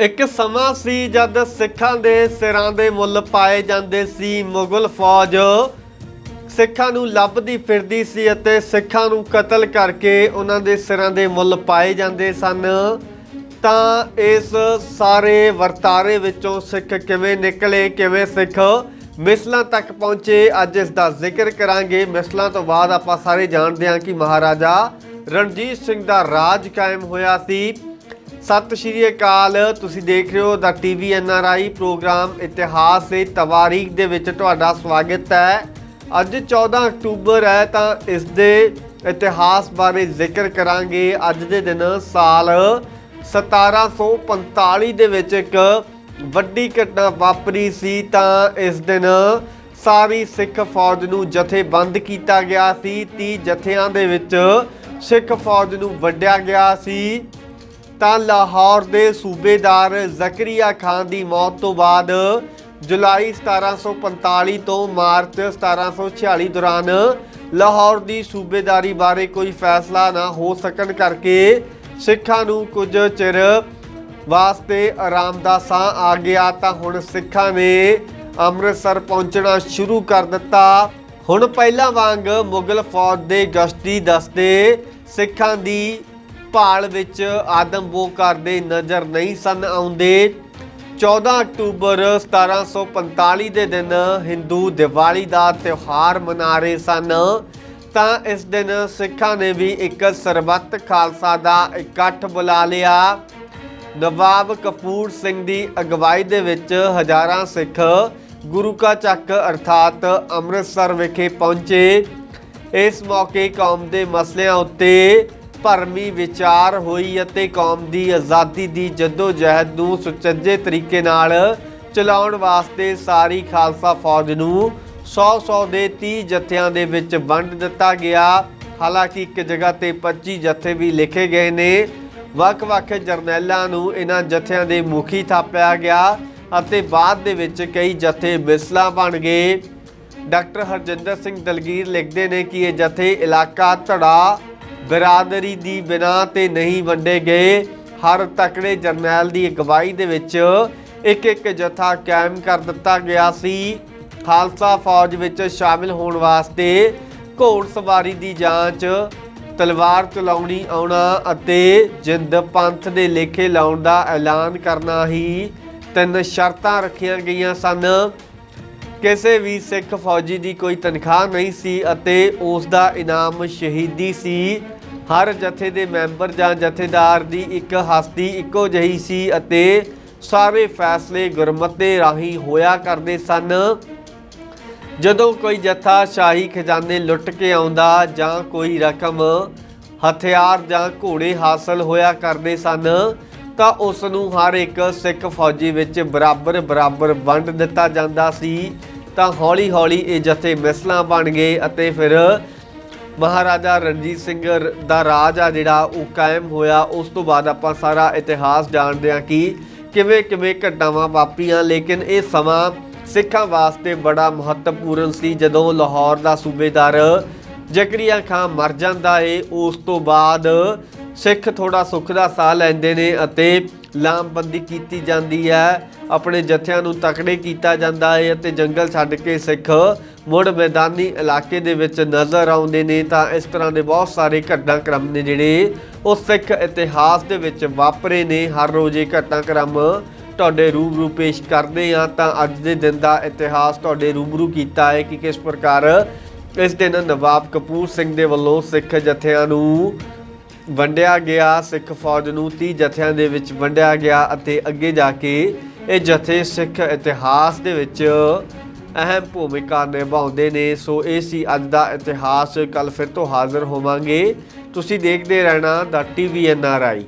ਇੱਕ ਸਮਾਂ ਸੀ ਜਦ ਸਿੱਖਾਂ ਦੇ ਸਿਰਾਂ ਦੇ ਮੁੱਲ ਪਾਏ ਜਾਂਦੇ ਸੀ ਮੁਗਲ ਫੌਜ। ਸਿੱਖਾਂ ਨੂੰ ਲੱਭਦੀ ਫਿਰਦੀ ਸੀ ਅਤੇ ਸਿੱਖਾਂ ਨੂੰ ਕਤਲ ਕਰਕੇ ਉਹਨਾਂ ਦੇ ਸਿਰਾਂ ਦੇ ਮੁੱਲ ਪਾਏ ਜਾਂਦੇ ਸਨ। ਤਾਂ ਇਸ ਸਾਰੇ ਵਰਤਾਰੇ ਵਿੱਚੋਂ ਸਿੱਖ ਕਿਵੇਂ ਨਿਕਲੇ, ਕਿਵੇਂ ਸਿੱਖ? ਮਿਸਲਾਂ ਤੱਕ ਪਹੁੰਚੇ। ਅੱਜ ਇਸ ਦਾ ਜ਼ਿਕਰ ਕਰਾਂਗੇ। ਮਿਸਲਾਂ ਤੋਂ ਬਾਅਦ ਆਪਾਂ ਸਾਰੇ ਜਾਣਦੇ ਹਾਂ ਕਿ ਮਹਾਰਾਜਾ ਰਣਜੀਤ ਸਿੰਘ ਦਾ ਰਾਜ ਕਾਇਮ ਹੋਇਆ ਸੀ। ਸਤਿ ਸ਼੍ਰੀ ਅਕਾਲ। ਤੁਸੀਂ ਦੇਖ ਰਹੇ ਹੋ ਦਾ TV N R I programme ਇਤਿਹਾਸ ਤੇ ਤਵਾਰੀਖ ਦੇ ਵਿੱਚ ਤੁਹਾਡਾ ਸਵਾਗਤ ਹੈ। ਅੱਜ 14 ਅਕਤੂਬਰ ਹੈ ਤਾਂ ਇਸ ਦੇ ਇਤਿਹਾਸ ਬਾਰੇ ਜ਼ਿਕਰ ਕਰਾਂਗੇ। ਅੱਜ ਦੇ ਦਿਨ ਸਾਲ 1745 ਦੇ ਵਿੱਚ ਇੱਕ ਵੱਡੀ ਘਟਨਾ ਵਾਪਰੀ ਸੀ ਤਾਂ ਇਸ ਦਿਨ ਸਾਰੀ ਸਿੱਖ ਫੌਜ ਨੂੰ ਜਥੇਬੰਦ ਕੀਤਾ ਗਿਆ ਸੀ। 30 ਜਥਿਆਂ ਦੇ ਵਿੱਚ ਸਿੱਖ ਫੌਜ ਨੂੰ ਵੰਡਿਆ ਗਿਆ ਸੀ। ਤਾਂ ਲਾਹੌਰ ਦੇ ਸੂਬੇਦਾਰ ਜ਼ਕਰੀਆ ਖਾਨ ਦੀ ਮੌਤ ਤੋਂ ਬਾਅਦ ਜੁਲਾਈ 1745 ਤੋਂ ਮਾਰਚ 1746 ਦੌਰਾਨ ਲਾਹੌਰ ਦੀ ਸੂਬੇਦਾਰੀ ਬਾਰੇ ਕੋਈ ਫੈਸਲਾ ਨਾ ਹੋ ਸਕਣ ਕਰਕੇ ਸਿੱਖਾਂ ਨੂੰ ਕੁਝ ਚਿਰ ਵਾਸਤੇ ਆਰਾਮ ਦਾ ਸਾਹ ਆ ਗਿਆ ਤਾਂ ਹੁਣ ਸਿੱਖਾਂ ਨੇ ਅੰਮ੍ਰਿਤਸਰ ਪਹੁੰਚਣਾ ਸ਼ੁਰੂ ਕਰ ਦਿੱਤਾ। ਹੁਣ ਪਹਿਲਾਂ ਵਾਂਗ ਮੁਗਲ ਫੌਜ ਦੇ ਗਸ਼ਤੀ ਦਸਤੇ ਸਿੱਖਾਂ ਦੀ ਭਾਲ ਵਿੱਚ ਆਦਮਬੋ ਕਰਦੇ ਨਜ਼ਰ ਨਹੀਂ ਸਨ ਆਉਂਦੇ। 14 ਅਕਤੂਬਰ 1745 ਦੇ ਦਿਨ ਹਿੰਦੂ ਦੀਵਾਲੀ ਦਾ ਤਿਉਹਾਰ ਮਨਾ ਰਹੇ ਸਨ। ਤਾਂ ਇਸ ਦਿਨ ਸਿੱਖਾਂ ਨੇ ਵੀ ਇੱਕ ਸਰਬੱਤ ਖਾਲਸਾ ਦਾ ਇਕੱਠ ਬੁਲਾ ਲਿਆ। ਨਵਾਬ ਕਪੂਰ ਸਿੰਘ ਦੀ ਅਗਵਾਈ ਦੇ ਵਿੱਚ ਹਜ਼ਾਰਾਂ ਸਿੱਖ ਗੁਰੂ ਕਾ ਚੱਕ ਅਰਥਾਤ ਅੰਮ੍ਰਿਤਸਰ ਵਿਖੇ ਪਹੁੰਚੇ। ਇਸ ਮੌਕੇ ਕੌਮ ਦੇ ਮਸਲਿਆਂ ਉੱਤੇ ਭਰਮੀ ਵਿਚਾਰ ਹੋਈ ਅਤੇ ਕੌਮ ਦੀ ਆਜ਼ਾਦੀ ਦੀ ਜਦੋਜਹਿਦ ਨੂੰ ਸੁਚੱਜੇ ਤਰੀਕੇ ਨਾਲ ਚਲਾਉਣ ਵਾਸਤੇ ਸਾਰੀ ਖਾਲਸਾ ਫੌਜ ਨੂੰ 100-100 ਦੇ 30 ਜਥਿਆਂ ਦੇ ਵਿੱਚ ਵੰਡ ਦਿੱਤਾ ਗਿਆ। ਹਾਲਾਂਕਿ ਇੱਕ ਜਗ੍ਹਾ ਤੇ 25 ਜਥੇ ਵੀ ਲਿਖੇ ਗਏ ਨੇ। ਵੱਖ-ਵੱਖ ਜਰਨੈਲਾਂ ਨੂੰ ਇਹਨਾਂ ਜਥਿਆਂ ਦੇ ਮੁਖੀ ਥਾਪਿਆ ਗਿਆ ਅਤੇ ਬਾਅਦ ਦੇ ਵਿੱਚ ਕਈ ਜਥੇ ਮਿਸਲਾਂ ਬਣ ਗਏ। ਡਾਕਟਰ ਹਰਜਿੰਦਰ ਸਿੰਘ ਦਲਗੀਰ ਲਿਖਦੇ ਨੇ ਕਿ ਇਹ ਜਥੇ ਇਲਾਕਾ ਧੜਾ ਬਰਾਦਰੀ ਦੀ ਬਿਨਾ ਤੇ ਨਹੀਂ ਵੰਡੇ ਗਏ। ਹਰ ਤਕੜੇ ਜਰਨੈਲ ਦੀ ਅਗਵਾਈ ਦੇ ਵਿੱਚ ਇੱਕ ਇੱਕ ਜਥਾ ਕਾਇਮ ਕਰ ਦਿੱਤਾ ਗਿਆ ਸੀ। ਖਾਲਸਾ ਫੌਜ ਵਿੱਚ ਸ਼ਾਮਿਲ ਹੋਣ ਵਾਸਤੇ ਘੋੜ ਸਵਾਰੀ ਦੀ ਜਾਂਚ, ਤਲਵਾਰ ਚਲਾਉਣੀ ਆਉਣਾ ਅਤੇ ਜਿੰਦ ਪੰਥ ਦੇ ਲੇਖੇ ਲਾਉਣ ਦਾ ਐਲਾਨ ਕਰਨਾ ਹੀ ਤਿੰਨ ਸ਼ਰਤਾਂ ਰੱਖੀਆਂ ਗਈਆਂ ਸਨ। ਕਿਸੇ ਵੀ ਸਿੱਖ ਫੌਜੀ ਦੀ ਕੋਈ ਤਨਖਾਹ ਨਹੀਂ ਸੀ ਅਤੇ ਉਸ ਦਾ ਇਨਾਮ ਸ਼ਹੀਦੀ ਸੀ। ਹਰ ਜਥੇ ਦੇ ਮੈਂਬਰ ਜਾਂ ਜਥੇਦਾਰ ਦੀ ਇੱਕ ਹਸਤੀ ਇੱਕੋ ਜਿਹੀ ਸੀ ਅਤੇ ਸਾਰੇ ਫੈਸਲੇ ਗੁਰਮਤੇ ਰਾਹੀਂ ਹੋਇਆ ਕਰਦੇ ਸਨ। ਜਦੋਂ ਕੋਈ ਜਥਾ ਸ਼ਾਹੀ ਖਜ਼ਾਨੇ ਲੁੱਟ ਕੇ ਆਉਂਦਾ ਜਾਂ ਕੋਈ ਰਕਮ, ਹਥਿਆਰ ਜਾਂ ਘੋੜੇ ਹਾਸਲ ਹੋਇਆ ਕਰਦੇ ਸਨ, ਤਾਂ ਉਸ ਨੂੰ ਹਰ ਇੱਕ ਸਿੱਖ ਫੌਜੀ ਵਿੱਚ ਬਰਾਬਰ ਬਰਾਬਰ ਵੰਡ ਦਿੱਤਾ ਜਾਂਦਾ ਸੀ। ਤਾਂ ਹੌਲੀ ਹੌਲੀ ਇਹ ਜਥੇ ਮਿਸਲਾਂ ਬਣ ਗਏ ਅਤੇ ਫਿਰ ਮਹਾਰਾਜਾ ਰਣਜੀਤ ਸਿੰਘ ਰ- ਦਾ ਰਾਜ ਆ ਜਿਹੜਾ, ਉਹ ਕਾਇਮ ਹੋਇਆ। ਉਸ ਤੋਂ ਬਾਅਦ ਆਪਾਂ ਸਾਰਾ ਇਤਿਹਾਸ ਜਾਣਦੇ ਹਾਂ ਕਿ ਕਿਵੇਂ ਕਿਵੇਂ ਘਟਨਾਵਾਂ ਵਾਪਰੀਆਂ, ਲੇਕਿਨ ਇਹ ਸਮਾਂ ਸਿੱਖਾਂ ਵਾਸਤੇ ਬੜਾ ਮਹੱਤਵਪੂਰਨ ਸੀ। ਜਦੋਂ ਲਾਹੌਰ ਦਾ ਸੂਬੇਦਾਰ ਜ਼ਕਰੀਆ ਖਾਨ ਮਰ ਜਾਂਦਾ ਏ, ਉਸ ਤੋਂ ਬਾਅਦ ਸਿੱਖ ਥੋੜਾ ਸੁੱਖ ਦਾ ਸਾਹ ਲੈਂਦੇ ਨੇ ਅਤੇ ਲਾਮਬੰਦੀ ਕੀਤੀ ਜਾਂਦੀ ਹੈ। ਆਪਣੇ ਜਥਿਆਂ ਨੂੰ ਤਕੜੇ ਕੀਤਾ ਜਾਂਦਾ ਹੈ ਅਤੇ ਜੰਗਲ ਛੱਡ ਕੇ ਸਿੱਖ ਮੁੜ ਮੈਦਾਨੀ ਇਲਾਕੇ ਦੇ ਵਿੱਚ ਨਜ਼ਰ ਆਉਂਦੇ ਨੇ, ਤਾਂ ਇਸ ਤਰ੍ਹਾਂ ਦੇ ਬਹੁਤ ਸਾਰੇ ਘਟਨਾਕ੍ਰਮ ਨੇ ਜਿਹੜੇ ਉਹ ਸਿੱਖ ਇਤਿਹਾਸ ਦੇ ਵਿੱਚ ਵਾਪਰੇ ਨੇ। ਹਰ ਰੋਜ਼ ਇਹ ਘਟਨਾਕ੍ਰਮ ਤੁਹਾਡੇ ਰੂਬਰੂ ਪੇਸ਼ ਕਰਦੇ ਹਾਂ, ਤਾਂ ਅੱਜ ਦੇ ਦਿਨ ਦਾ ਇਤਿਹਾਸ ਤੁਹਾਡੇ ਰੂਬਰੂ ਕੀਤਾ ਹੈ ਕਿ ਕਿਸ ਪ੍ਰਕਾਰ ਇਸ ਦਿਨ ਨਵਾਬ ਕਪੂਰ ਸਿੰਘ ਦੇ ਵੱਲੋਂ ਸਿੱਖ ਜਥਿਆਂ ਨੂੰ ਵੰਡਿਆ ਗਿਆ, ਸਿੱਖ ਫੌਜ ਨੂੰ 30 ਜਥਿਆਂ ਦੇ ਵਿੱਚ ਵੰਡਿਆ ਗਿਆ ਅਤੇ ਅੱਗੇ ਜਾ ਕੇ ਇਹ ਜਥੇ ਸਿੱਖ ਇਤਿਹਾਸ ਦੇ ਵਿੱਚ ਅਹਿਮ ਭੂਮਿਕਾ ਨਿਭਾਉਂਦੇ ਨੇ, ਸੋ ਇਹ ਸੀ ਅੱਜ ਦਾ ਇਤਿਹਾਸ। ਕੱਲ ਫਿਰ ਤੋਂ ਹਾਜ਼ਰ ਹੋਵਾਂਗੇ। ਤੁਸੀਂ ਦੇਖਦੇ ਰਹਿਣਾ ਦਾ ਟੀਵੀ ਐਨ ਆਰ ਆਈ